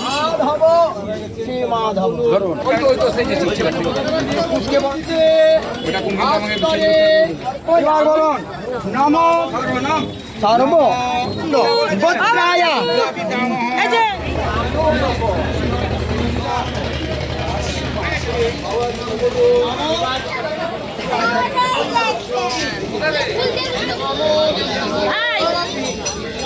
মাধব শ্রী মাধব এবার বলুন নম সর্ব ভ্য শ্রী বিষ্ণু কৃষ্ণ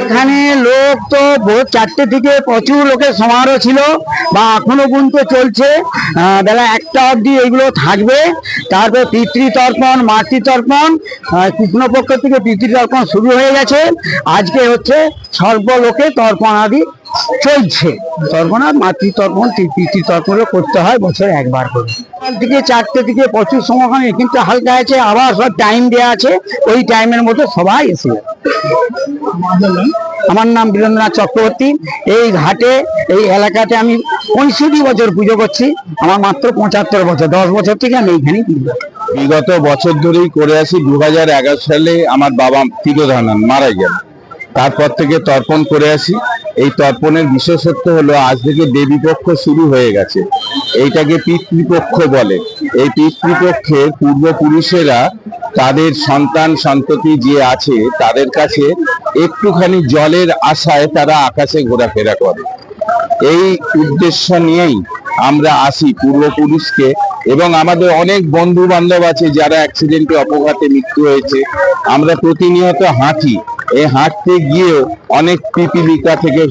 এখানে লোক তো ভোর চারটে থেকে প্রচুর লোকের সমারোহ ছিল বা এখনও পর্যন্ত চলছে। বেলা একটা অবধি এগুলো থাকবে। তারপর পিতৃতর্পণ, মাতৃতর্পণ কৃষ্ণপক্ষ থেকে পিতৃতর্পণ শুরু হয়ে গেছে। আজকে হচ্ছে সর্ব লোকে তর্পণ আদি চলছে। তর্পণ আর মাতৃতর্পণ পিতৃতর্পণও করতে হয় বছরে একবার করে। থেকে চারটে থেকে প্রচুর সমাগমে কিন্তু হালকা আছে, আবার সব টাইম দেওয়া আছে, ওই টাইমের মতো সবাই এসে আমার নাম বীরেন্দ্রনাথ চক্রবর্তী। এই ঘাটে, এই এলাকাতে আমি পঁয়ষট্টি বছর পুজো করছি। আমার মাত্র পঁচাত্তর বছর, দশ বছর থেকে আমি এইখানেই পুজো বিগত বছর ধরেই করে আসি, দু হাজার এগারো সালে আমার বাবা তিরোধানন মারা গেল তারপর থেকে তর্পণ করে আসি। এই তর্পণের বিশেষত্ব হলো, আজ থেকে দেবী পক্ষ শুরু হয়ে গেছে। এইটাকে পিতৃপক্ষ বলে। এই পিতৃপক্ষের পূর্বপুরুষেরা তাদের সন্তান, সন্ততি যে আছে, তাদের কাছে একটুখানি জলের আশায় তারা আকাশে ঘোরাফেরা করে। এই উদ্দেশ্য নিয়েই আমরা আসি পূর্বপুরুষকে এবং আমাদের অনেক বন্ধু বান্ধব আছে যারা অ্যাক্সিডেন্টে অপঘাতে মৃত্যু হয়েছে। আমরা প্রতিনিয়ত হাঁটি। এই হাঁটতে গিয়েও অনেক পিপিলিকা থেকে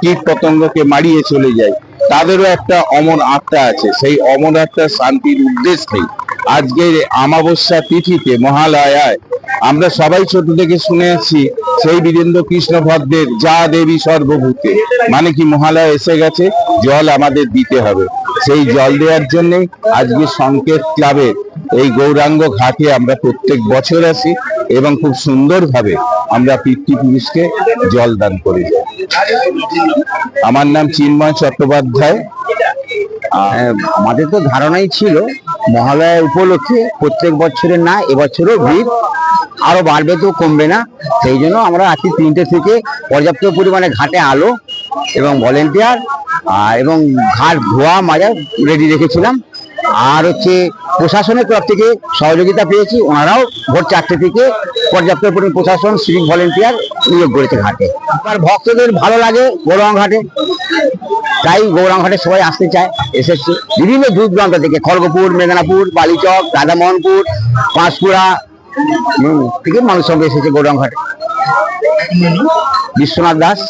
কীট পতঙ্গকে মারিয়ে চলে যায়। তাদেরও একটা অমর আত্মা আছে। সেই অমর আত্মার শান্তির উদ্দেশ্যেই আজকের আমাবস্যা তিথিতে মহালয়ায় আমরা সবাই ছোট থেকে শুনে আসছি সেই বীরেন্দ্র কৃষ্ণ ভদ্রের যা দেবী সর্বভূতে। মানে কি মহালয়া এসে গেছে? জল আমাদের দিতে হবে। সেই জল দেওয়ার জন্য আজকে সংকেত ক্লাবের এই গৌরাঙ্গ ঘাটে আমরা প্রত্যেক বছর আসি এবং খুব সুন্দরভাবে আমরা পিতৃপুরুষকে জল দান করে। যাই আমার নাম চিন্ময় চট্টোপাধ্যায়। আমাদের তো ধারণাই ছিল, মহালয়া উপলক্ষে প্রত্যেক বছরের না, এবছরও ভিড়। আরও বাড়বে তো, কমবে না। সেই জন্য আমরা রাত্রি তিনটে থেকে পর্যাপ্ত পরিমাণে ঘাটে আলো এবং ভলেন্টিয়ার এবং ঘাট ধোয়া মাজা রেডি রেখেছিলাম। আর হচ্ছে প্রশাসনের তরফ থেকে সহযোগিতা পেয়েছি। ওনারাও ভোর চারটে থেকে পর্যাপ্ত পরিমাণ প্রশাসন সিভিক ভলেন্টিয়ার নিয়োগ করেছে ঘাটে। আর ভক্তদের ভালো লাগে গৌরং ঘাটে। তাই গৌরাঙ্গঘাটে সবাই আসতে চায়, এসেছে। বিভিন্ন দূর দূরান্ত থেকে খড়গপুর, মেদিনীপুর, বালিচক রাধামোহনপুর পাঁশকুড়া থেকে মানুষ সব এসেছে গৌরাঙ্গঘাটে বিশ্বনাথ দাস।